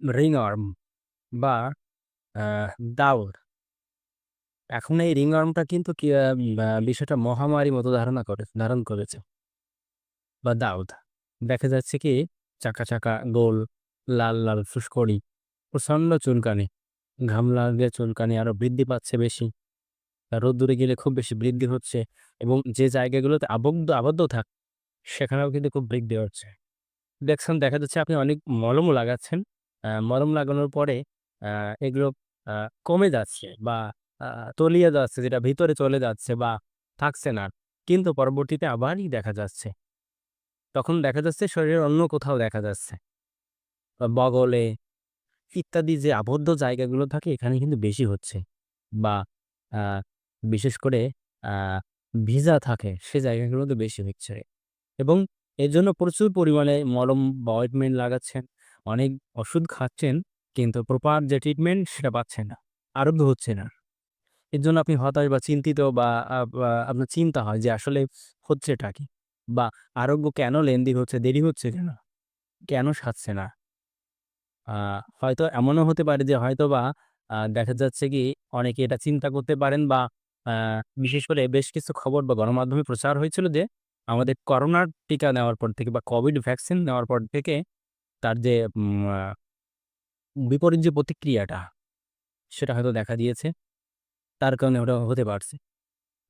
Ringworm বা আ দাউদ। এখন এই রিং রিংওয়ার্মটা কিন্তু কি বিষয়টা মহামারী মতো ধারণা করে ধারণ করেছে। বা দাউদ। দেখা যাচ্ছে কি চাকা, চাকা গোল, লাল, লাল ফুসকড়ি, প্রচণ্ড চুলকানি, ঘাম লাগলে চুলকানি আরও বৃদ্ধি পাচ্ছে বেশি। আ রোদ্দুরে গেলে খুব বেশি বৃদ্ধি হচ্ছে এবং যে জায়গাগুলোতে আবদ্ধ আবদ্ধ থাক সেখানেও কিন্তু খুব বৃদ্ধি হচ্ছে। দেখছেন দেখা যাচ্ছে আপনি অনেক মলমও লাগাচ্ছেন। মলম লাগানোর পরে এগুলো কমে যাচ্ছে বা তলিয়ে যাচ্ছে যেটা ভিতরে চলে যাচ্ছে বা থাকছে না। কিন্তু পরবর্তীতে আবারই দেখা যাচ্ছে। তখন দেখা যাচ্ছে শরীরের অন্য কোথাও দেখা যাচ্ছে। বগলে ইত্যাদি যে আবদ্ধ জায়গাগুলো থাকে এখানে কিন্তু বেশি হচ্ছে। বা বিশেষ করে ভিজা থাকে সে জায়গাগুলোতে বেশি হচ্ছে। এবং এর জন্য প্রচুর পরিমাণে মলম বা অয়েন্টমেন্ট লাগাচ্ছেন, অনেক ওষুধ খাচ্ছেন কিন্তু প্রপার যে ট্রিটমেন্ট সেটা পাচ্ছেন না। আরোগ্য হচ্ছে না। এর জন্য আপনি হতাশ বা চিন্তিত বা আপনার চিন্তা হয় যে আসলে হচ্ছেটা কি? বা আরোগ্য কেন লেন্দি হচ্ছে, দেরি হচ্ছে কেন? কেন সারছে না? হয়তো এমনও হতে পারে যে হয়তোবা আ দেখা যাচ্ছে কি অনেকে এটা চিন্তা করতে পারেন বা বিশেষ করে বেশ কিছু খবর বা গণমাধ্যমে প্রচার হয়েছিল যে আমাদের করোনার টিকা নেওয়ার পর থেকে বা কোভিড ভ্যাকসিন নেওয়ার পর থেকে তার যে বিপরীত যে প্রতিক্রিয়াটা, সেটা হয়তো দেখা দিয়েছে। তার কারণে ওটা হতে পারছে।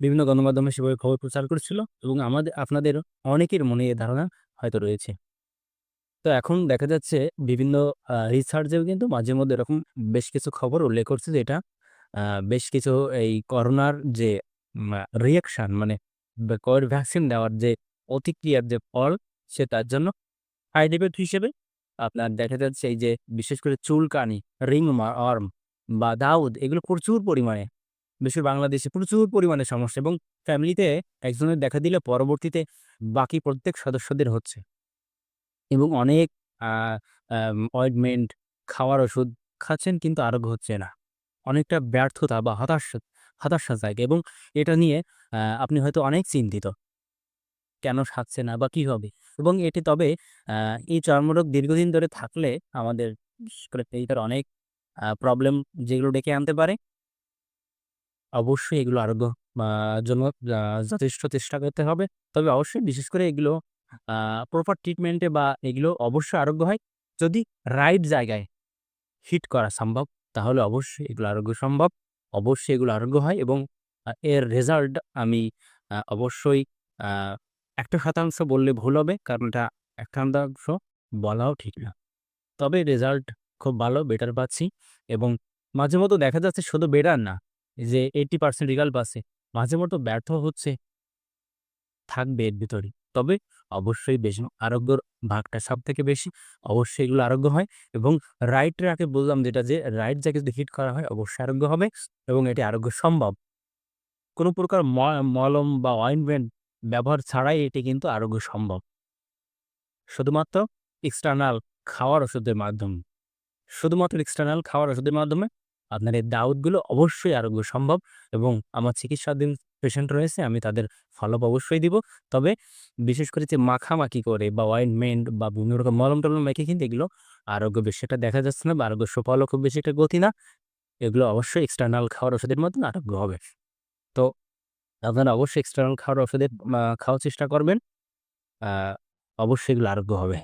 বিভিন্ন গণমাধ্যমে সেভাবে খবর প্রচার করেছিল এবং আমাদের, আপনাদের অনেকের মনে এ ধারণা হয়তো রয়েছে। তো এখন দেখা যাচ্ছে বিভিন্ন রিসার্চেও কিন্তু মাঝে মধ্যে এরকম বেশ কিছু খবর উল্লেখ করছে যে এটা বেশ কিছু এই করোনার যে রিঅ্যাকশন মানে কোভিড ভ্যাকসিন দেওয়ার যে প্রতিক্রিয়ার যে ফল, সে তার জন্য সাইড ইফেক্ট হিসেবে আপনার দেখা যাচ্ছে এই যে বিশেষ করে চুলকানি, রিংমা ওয়ার্ম বা দাউদ এগুলো প্রচুর পরিমাণে বিশেষ বাংলাদেশে প্রচুর পরিমাণে সমস্যা এবং ফ্যামিলিতে একজনের দেখা দিলে পরবর্তীতে বাকি প্রত্যেক সদস্যদের হচ্ছে। এবং অনেক অয়েন্টমেন্ট, খাওয়ার ওষুধ খাচ্ছেন কিন্তু আরোগ্য হচ্ছে না। অনেকটা ব্যর্থতা বা হতাশ হতাশা জায়গা এবং এটা নিয়ে আপনি হয়তো অনেক চিন্তিত। কেন সারছে না বা কি হবে? এবং এটি তবে এই চর্মরোগ দীর্ঘদিন ধরে থাকলে আমাদের বিশেষ অনেক প্রবলেম যেগুলো ডেকে আনতে পারে। অবশ্যই এগুলো আরোগ্য জন্য যথেষ্ট চেষ্টা করতে হবে। তবে অবশ্যই বিশেষ করে এগুলো প্রপার ট্রিটমেন্টে বা এগুলো অবশ্যই আরোগ্য হয়। যদি রাইট জায়গায় হিট করা সম্ভব, তাহলে অবশ্যই এগুলো আরোগ্য সম্ভব। অবশ্যই এগুলো আরোগ্য হয় এবং এর রেজাল্ট আমি অবশ্যই আ ১০০% বললে ভুল হবে। কারণ এটা ১০০% বলাও ঠিক না। তবে রেজাল্ট খুব ভালো বেটার পাচ্ছি এবং মাঝে মধ্যে দেখা যাচ্ছে শুধু বেটার না, যে 80% রেজাল্ট পাচ্ছে। মাঝে মধ্যে ব্যর্থ হচ্ছে। থাকবে এর ভিতরেই। তবে অবশ্যই বেশি আরোগ্যর ভাগটা সব থেকে বেশি। অবশ্যই এগুলো আরোগ্য হয় এবং রাইট ট্র্যাকে বললাম যেটা যে রাইট যাকে যদি হিট করা হয় অবশ্যই আরোগ্য হবে এবং এটি আরোগ্য সম্ভব। কোনো প্রকার মলম বা অয়েন্টমেন্ট ব্যবহার ছাড়াই এটি কিন্তু আরোগ্য সম্ভব। শুধুমাত্র এক্সটার্নাল খাওয়ার ওষুধের মাধ্যমে। শুধুমাত্র এক্সটার্নাল খাওয়ার ওষুধের মাধ্যমে আপনার এই দাউদগুলো অবশ্যই আরোগ্য সম্ভব এবং আমার চিকিৎসাধীন পেশেন্ট রয়েছে, আমি তাদের ফলো-আপ অবশ্যই দিব। তবে বিশেষ করে যে মাখামাখি করে বা অয়েন্টমেন্ট বা বিভিন্ন রকম মলম-টলম মেখে কিন্তু এগুলো আরোগ্য বেশি একটা দেখা যাচ্ছে না বা আরোগ্য সুফলও খুব বেশি একটা গতি না। এগুলো অবশ্যই এক্সটার্নাল খাওয়ার ওষুধের মাধ্যমে আরোগ্য হবে। আপনারা অবশ্যই এক্সটার্নাল খাওয়ার ওষুধের মা খাওয়ার চেষ্টা করবেন। অবশ্যই এগুলো আরোগ্য হবে।